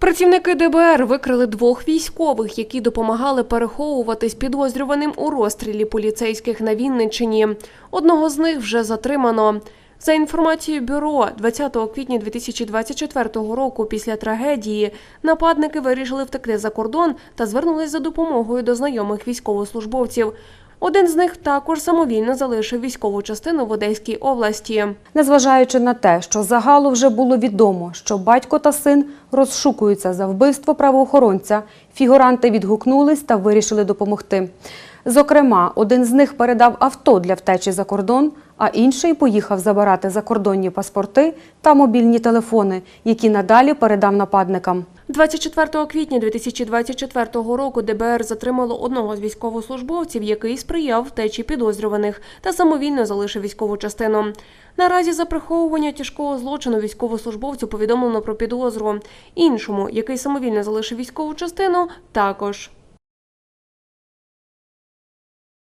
Працівники ДБР викрили двох військових, які допомагали переховуватись підозрюваним у розстрілі поліцейських на Вінниччині. Одного з них вже затримано. За інформацією бюро, 20 квітня 2024 року, після трагедії, нападники вирішили втекти за кордон та звернулись за допомогою до знайомих військовослужбовців. Один з них також самовільно залишив військову частину в Одеській області. Незважаючи на те, що загалу вже було відомо, що батько та син розшукуються за вбивство правоохоронця, фігуранти відгукнулись та вирішили допомогти. Зокрема, один з них передав авто для втечі за кордон, а інший поїхав забирати закордонні паспорти та мобільні телефони, які надалі передав нападникам. 24 квітня 2024 року ДБР затримало одного з військовослужбовців, який сприяв втечі підозрюваних та самовільно залишив військову частину. Наразі за приховування тяжкого злочину військовослужбовцю повідомлено про підозру. Іншому, який самовільно залишив військову частину, також.